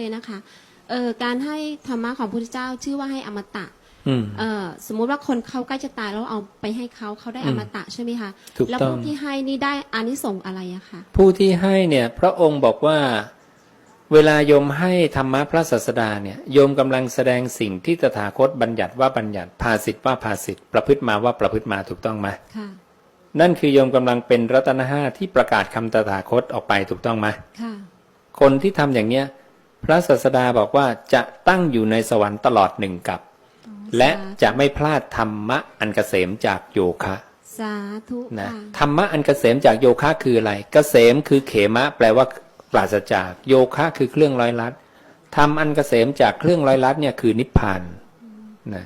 เลยนะคะเอ่อการให้ธรรมะของพระพุทธเจ้าชื่อว่าให้อมตะอืม เอ่อสมมุติว่าคนเขาใกล้จะตายแล้วเอาไปให้เขาเขาได้อือมมตะใช่ไหมคะถูกแล้วต้องผู้ที่ให้นี่ได้อานิสงส์อะไรอะคะผู้ที่ให้เนี่ยพระองค์บอกว่าเวลาโยมให้ธรรมะพระศาสดาเนี่ยโยมกำลังแสดงสิ่งที่ตถาคตบัญญัติว่าบัญญัติภาสิทธ์ว่าภาสิทธ์ประพฤติมาว่าประพฤติมาถูกต้องไหมค่ะ นั่นคือโยมกำลังเป็นรัตนห้าที่ประกาศคำตถาคตออกไปถูกต้องไหมค่ะ คนที่ทำอย่างเนี้ย พระศาสดาบอกว่าจะตั้งอยู่ในสวรรค์ตลอดหนึ่งกับ และจะไม่พลาดธรรมะอันเกษมจากโยคะสาธุนะค่ะธรรมะอันเกษมจากโยคะคืออะไร เกษมคือเขมะ แปลว่าปราศจากโยคะคือเครื่องร้อยลัดธรรมอันเกษมจากเครื่องร้อยลัดเนี่ยคือนิพพานนะ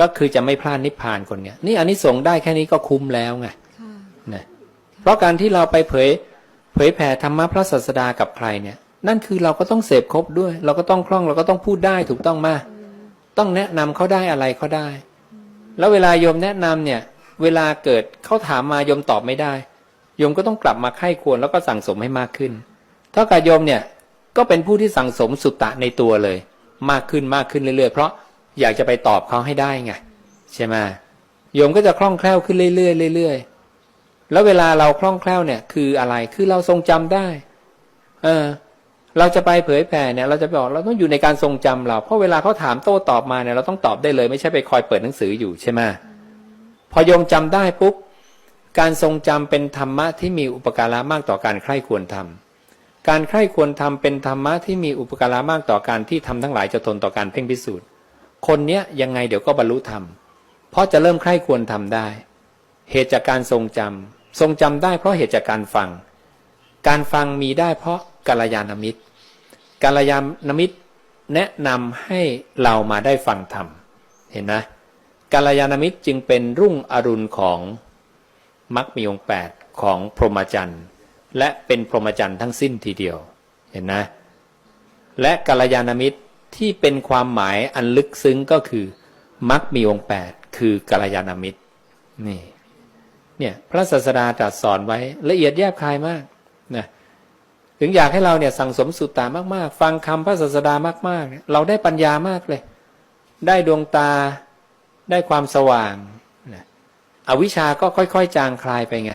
ก็คือจะไม่พลาดนิพพานคนเนี้ยนี่อันนี้สงส์ได้แค่นี้ก็คุ้มแล้วไงค่ะนะเพราะการที่เราไปเผย เผยแผ่ธรรมะพระศาสดากับใครเนี่ย นั่นคือเราก็ต้องเสพครบด้วย เราก็ต้องคล่องเราก็ต้องพูดได้ถูกต้องมาต้องแนะนำเขาได้อะไรเขาได้ แล้วเวลาโยมแนะนำเนี่ย เวลาเกิดเขาถามมาโยมตอบไม่ได้โยมก็ต้องกลับมาไข้ควรแล้วก็สั่งสมให้มากขึ้น เท่ากับโยมเนี่ยก็เป็นผู้ที่สั่งสมสุตตะในตัวเลย มากขึ้นมากขึ้นเรื่อยๆ เพราะอยากจะไปตอบเขาให้ได้ไงใช่ไหมโยมก็จะคล่องแคล่วขึ้นเรื่อยๆเรื่อยๆแล้วเวลาเราคล่องแคล่วเนี่ยคืออะไรคือเราทรงจำได้ เราจะไปเผยแผ่เนี่ยเราจะบอกเราต้องอยู่ในการทรงจำเราเพราะเวลาเขาถามโต้ตอบมาเนี่ยเราต้องตอบได้เลย ไม่ใช่ไปคอยเปิดหนังสืออยู่ใช่ไหมพอโยมจำได้ปุ๊บการทรงจำเป็นธรรมะที่มีอุปการะมากต่อการใคร่ควรทำการใคร่ควรทำเป็นธรรมะที่มีอุปการะมากต่อการที่ทำทั้งหลายจะทนต่อการเพ่งพิสูจน์ คนเนี้ยยังไงเดี๋ยวก็บรรลุธรรมเพราะจะเริ่มใคร่ควรทำได้ เหตุจากการทรงจำทรงจำได้เพราะเหตุจากการฟัง การฟังมีได้เพราะกัลยาณมิตร กัลยาณมิตรแนะนำให้เรามาได้ฟังธรรม เห็นนะกัลยาณมิตรจึงเป็นรุ่งอรุณของมรรคมีองค์แปดของพรหมจรรย์ และเป็นพรหมจรรย์ทั้งสิ้นทีเดียว เห็นนะ และกัลยาณมิตรที่เป็นความหมายอันลึกซึ้งก็คือมรรคมีองค์แปดคือกัลยาณมิตรนี่เนี่ยพระศาสดาตรัสสอนไว้ละเอียดแยบคายมากนะ ถึงอยากให้เราเนี่ยสั่งสมสุตตามากๆ ฟังคำพระศาสดามากๆเนี่ยเราได้ปัญญามากเลย ได้ดวงตาได้ความสว่างอวิชาก็ค่อย ๆ จางคลายไปไง